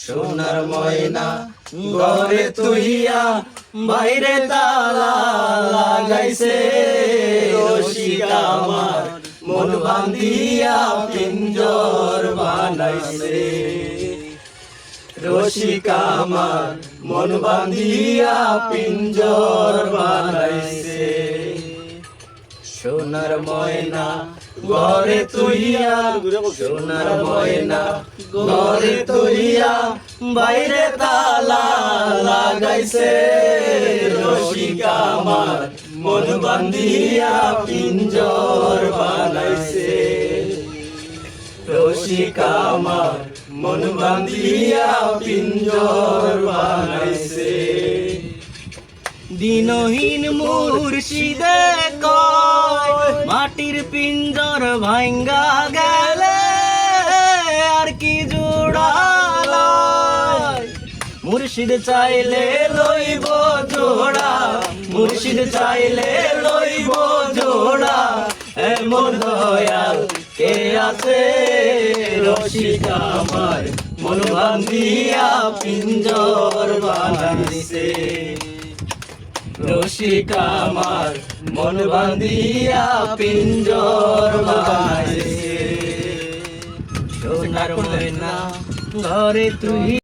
সোনার ময়না ঘরে তুহিয়া বাইরে তালা লাগাইছে। আমার মন বান্ধিয়া পিঞ্জর বানাইছে। রসিকা আমার মন বান্ধিয়া পিঞ্জর বানাইছে। সোনার ময়না ঘরে তুইয়া সোনার ময়না ঘরে তুইয়া বাইরে তালা লাগাইছে। আমার মন বান্ধিয়া পিঞ্জর বানাইছে। রসিকা আমার মন বান্ধিয়া পিঞ্জর বানাইছে। দিনহীন মুর্শিদে কয়, মাটির পিঞ্জর ভাঙ্গা মুর্শিদ চাইলে লইব জোড়া, মুর্শিদ চাইলে লইব জোড়া। এমন দয়াল কে আছে? রসিকা আমার, মন বান্ধিয়া পিঞ্জর বানাইছে। রসিকা আমার, মন বান্ধিয়া পিঞ্জর বানাইছে। সোনার ময়না ঘরে তুই